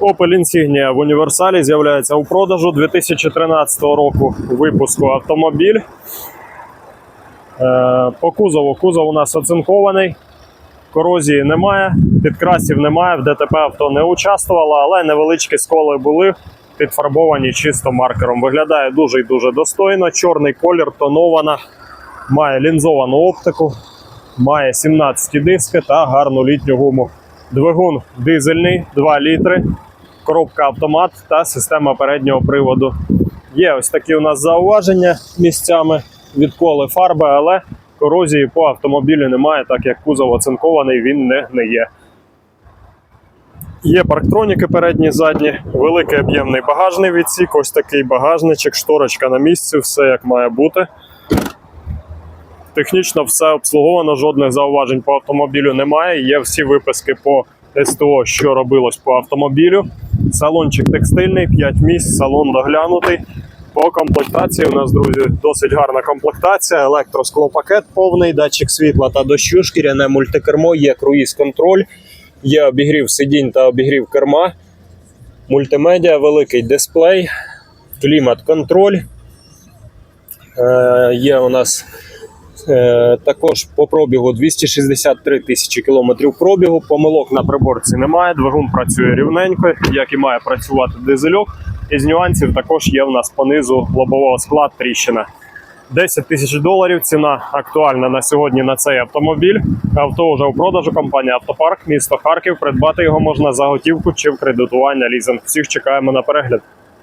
Opel Insignia в універсалі з'являється у продажу 2013 року випуску автомобіль. Е, По кузову кузов у нас оцинкований, корозії немає, підкрасів немає, в ДТП авто не участвувало, але невеличкі сколи були підфарбовані чисто маркером. Виглядає дуже і дуже достойно. Чорний колір, тонована, має лінзовану оптику, має 17 диски та гарну літню гуму. Двигун дизельний, 2 літри, коробка автомат та система переднього приводу. Є ось такі у нас зауваження місцями відколи фарби, але корозії по автомобілю немає, так як кузов оцинкований, він не гниє. Є парктроніки передні, задні, великий об'ємний багажний відсік, ось такий багажничок, шторочка на місці, все як має бути. Технічно все обслуговано, жодних зауважень по автомобілю немає. Є всі виписки по СТО, що робилось по автомобілю. Салончик текстильний, 5 місць, салон доглянутий. По комплектації у нас, друзі, досить гарна комплектація. Електросклопакет повний, датчик світла та дощу, шкіряне мультикермо, є круїз-контроль, є обігрів сидінь та обігрів керма, мультимедіа, великий дисплей, клімат-контроль. Е, є у нас також по пробігу 263 тисячі кілометрів пробігу. Помилок на приборці немає. Двигун працює рівненько, як і має працювати дизельок. Із нюансів також є в нас понизу лобового скла тріщина. 10 тисяч доларів. Ціна актуальна на сьогодні на цей автомобіль. Авто вже у продажу. Компанія Автопарк, місто Харків. Придбати його можна за готівку чи в кредитування лізинг. Всіх чекаємо на перегляд.